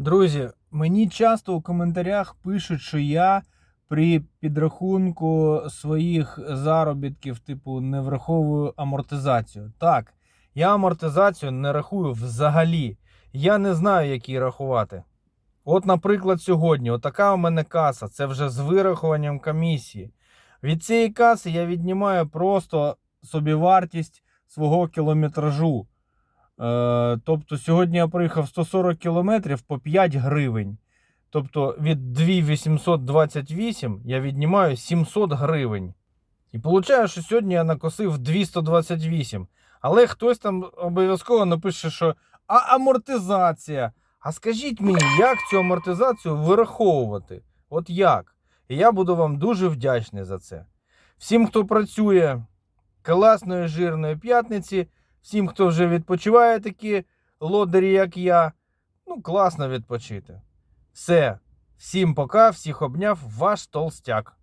Друзі, мені часто у коментарях пишуть, що я при підрахунку своїх заробітків, типу, не враховую амортизацію. Так, я амортизацію не рахую взагалі. Я не знаю, як її рахувати. От, наприклад, сьогодні, отака у мене каса, це вже з вирахуванням комісії. Від цієї каси я віднімаю просто собівартість свого кілометражу. Е, тобто сьогодні я проїхав 140 кілометрів по 5 гривень. Тобто від 2828 я віднімаю 700 гривень. І виходить, що сьогодні я накосив 228. Але хтось там обов'язково напише, що а амортизація. А скажіть мені, як цю амортизацію вираховувати? От як? І я буду вам дуже вдячний за це. Всім, хто працює класної жирної п'ятниці, всім, хто вже відпочиває такі лодері, як я, ну, класно відпочити. Все. Всім пока, всіх обняв, ваш толстяк.